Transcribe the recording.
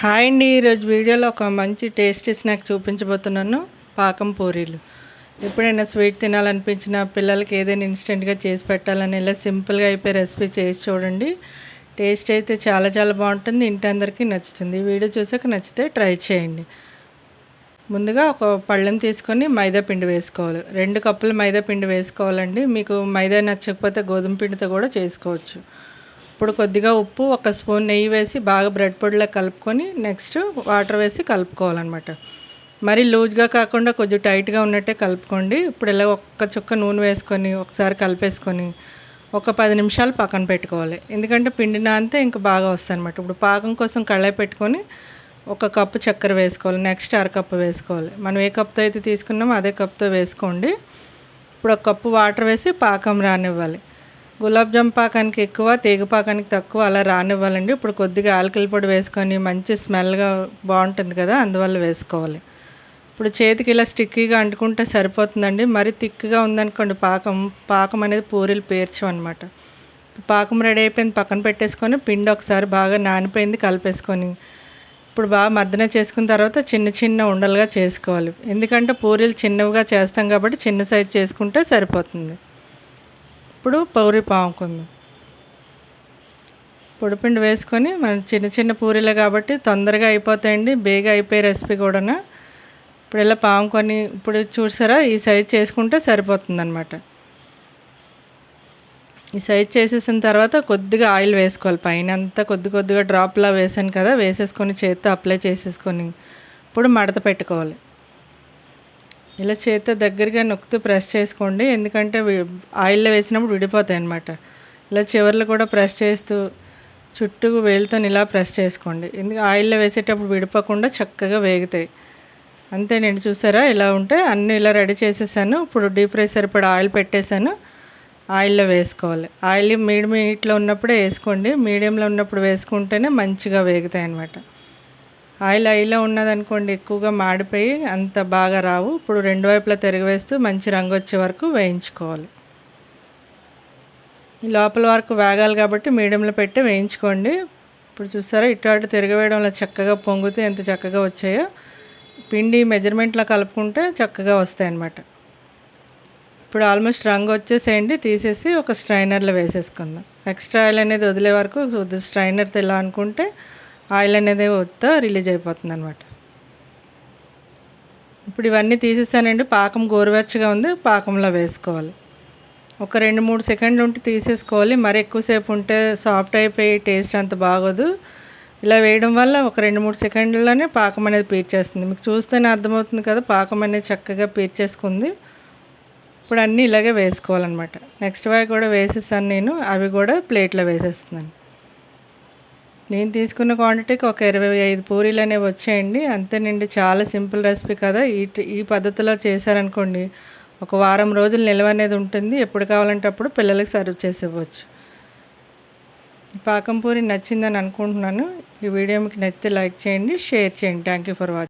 Hi అండి ఈరోజు వీడియోలో ఒక మంచి టేస్టీ స్నాక్ చూపించబోతున్నాను పాకం పూరీలు. ఎప్పుడైనా స్వీట్ తినాలనిపించిన పిల్లలకి ఏదైనా ఇన్స్టెంట్గా చేసి పెట్టాలని ఇలా సింపుల్గా అయిపోయి రెసిపీ చేసి చూడండి. టేస్ట్ అయితే చాలా చాలా బాగుంటుంది ఇంటి అందరికీ నచ్చుతుంది. వీడియో చూసాక నచ్చితే ట్రై చేయండి. ముందుగా ఒక పళ్ళెం తీసుకొని మైదా పిండి వేసుకోవాలి. రెండు కప్పులు మైదా పిండి వేసుకోవాలండి. మీకు మైదా నచ్చకపోతే గోధుమ పిండితో కూడా చేసుకోవచ్చు. ఇప్పుడు కొద్దిగా ఉప్పు ఒక స్పూన్ నెయ్యి వేసి బాగా బ్రెడ్ పొడిలో కలుపుకొని నెక్స్ట్ వాటర్ వేసి కలుపుకోవాలన్నమాట. మరి లూజ్గా కాకుండా కొంచెం టైట్గా ఉన్నట్టే కలుపుకోండి. ఇప్పుడు ఇలా ఒక్క చుక్క నూనె వేసుకొని ఒకసారి కలిపేసుకొని ఒక పది నిమిషాలు పక్కన పెట్టుకోవాలి. ఎందుకంటే పిండి నానితే ఇంకా బాగా వస్తాయి అనమాట ఇప్పుడు పాకం కోసం కళాయి పెట్టుకొని ఒక కప్పు చక్కెర వేసుకోవాలి. నెక్స్ట్ అరకప్పు వేసుకోవాలి. మనం ఏ కప్తో అయితే తీసుకున్నామో అదే కప్తో వేసుకోండి. ఇప్పుడు ఒక కప్పు వాటర్ వేసి పాకం రానివ్వాలి. గులాబ్ జామ్ పాకానికి ఎక్కువ తీగ పాకానికి తక్కువ అలా రానివ్వాలండి. ఇప్పుడు కొద్దిగా ఆలకల పొడి వేసుకొని మంచి స్మెల్గా బాగుంటుంది కదా అందువల్ల వేసుకోవాలి. ఇప్పుడు చేతికి ఇలా స్టిక్కీగా అంటుకుంటే సరిపోతుందండి. మరి థిక్గా ఉందనుకోండి పాకం పాకం అనేది పూరీలు పేర్చమన్నమాట పాకం రెడీ అయిపోయింది పక్కన పెట్టేసుకొని పిండి ఒకసారి బాగా నానిపోయింది కలిపేసుకొని. ఇప్పుడు బాగా మద్దన చేసుకున్న తర్వాత చిన్న చిన్న ఉండలుగా చేసుకోవాలి. ఎందుకంటే పూరీలు చిన్నవిగా చేస్తాం కాబట్టి చిన్న సైజు చేసుకుంటే సరిపోతుంది. ఇప్పుడు పౌరి పాముకుందాం పొడిపిండి వేసుకొని మనం చిన్న చిన్న పూరీలు కాబట్టి తొందరగా అయిపోతాయండి. బేగా అయిపోయే రెసిపీ కూడా ఇప్పుడు ఇలా పాముకొని ఇప్పుడు చూసారా? ఈ సైజ్ చేసుకుంటే సరిపోతుంది అనమాట ఈ సైజ్ చేసేసిన తర్వాత కొద్దిగా ఆయిల్ వేసుకోవాలి. పైన అంతా కొద్ది కొద్దిగా డ్రాప్లా వేసాను కదా వేసేసుకొని చేత్తో అప్లై చేసేసుకొని ఇప్పుడు మడత పెట్టుకోవాలి. ఇలా చేతితో దగ్గరగా నొక్కుతూ ప్రెస్ చేసుకోండి. ఎందుకంటే ఆయిల్లో వేసినప్పుడు విడిపోతాయి అన్నమాట. ఇలా చివర్లు కూడా ప్రెస్ చేస్తూ చుట్టూ వేలుతో ఇలా ప్రెస్ చేసుకోండి. ఎందుకు ఆయిల్లో వేసేటప్పుడు విడిపోకుండా చక్కగా వేగుతాయి. అంతే నేను చూసారా? ఇలా ఉంటే అన్నీ ఇలా రెడీ చేసేసాను. ఇప్పుడు డీప్ ఫ్రై సరిపడా ఆయిల్ పెట్టేశాను. ఆయిల్లో వేసుకోవాలి. ఆయిల్ మీడియం హీట్లో ఉన్నప్పుడే వేసుకోండి. మీడియంలో ఉన్నప్పుడు వేసుకుంటేనే మంచిగా వేగుతాయి అన్నమాట. ఆయిల్ ఆయిల్లో ఉన్నదనుకోండి ఎక్కువగా మాడిపోయి అంత బాగా రావు. ఇప్పుడు రెండు వైపులా తిరగవేస్తూ మంచి రంగు వచ్చే వరకు వేయించుకోవాలి. లోపల వరకు వేగాలి కాబట్టి మీడియంలో పెట్టి వేయించుకోండి. ఇప్పుడు చూసారా ఇటు అటు తిరగవేయడంలో చక్కగా పొంగుతూ ఎంత చక్కగా వచ్చాయో. పిండి మెజర్మెంట్లో కలుపుకుంటే చక్కగా వస్తాయి అన్నమాట ఇప్పుడు ఆల్మోస్ట్ రంగు వచ్చేసేయండి తీసేసి ఒక స్ట్రైనర్లో వేసేసుకుందాం. ఎక్స్ట్రా ఆయిల్ అనేది వదిలే వరకు స్ట్రైనర్ తెల్ల అనుకుంటే ఆయిల్ అనేది వస్తే రిలీజ్ అయిపోతుంది అనమాట ఇప్పుడు ఇవన్నీ తీసేసానండి. పాకం గోరువెచ్చగా ఉంది. పాకంలో వేసుకోవాలి. ఒక రెండు మూడు సెకండ్లు ఉంటే తీసేసుకోవాలి. మరి ఎక్కువసేపు ఉంటే సాఫ్ట్ అయిపోయి టేస్ట్ అంత బాగోదు. ఇలా వేయడం వల్ల ఒక రెండు మూడు సెకండ్లలోనే పాకం అనేది పీర్చేస్తుంది మీకు చూస్తేనే అర్థమవుతుంది కదా పాకం అనేది చక్కగా పీర్చేసుకుంది ఇప్పుడు అన్నీ ఇలాగే వేసుకోవాలన్నమాట. నెక్స్ట్ వాయి కూడా వేసేసాను నేను. అవి కూడా ప్లేట్లో వేసేస్తున్నాను. నేను తీసుకున్న క్వాంటిటీకి ఒక ఇరవై ఐదు పూరీలు అనేవి వచ్చాయండి. అంతేనండి చాలా సింపుల్ రెసిపీ కదా. ఈ ఈ పద్ధతిలో చేశారనుకోండి ఒక వారం రోజులు నిల్వ అనేది ఉంటుంది. ఎప్పుడు కావాలంటే అప్పుడు పిల్లలకి సర్వ్ చేసి ఇవ్వచ్చు. పాకం పూరి నచ్చిందని అనుకుంటున్నాను. ఈ వీడియో మీకు నచ్చితే లైక్ చేయండి షేర్ చేయండి. Thank you for watching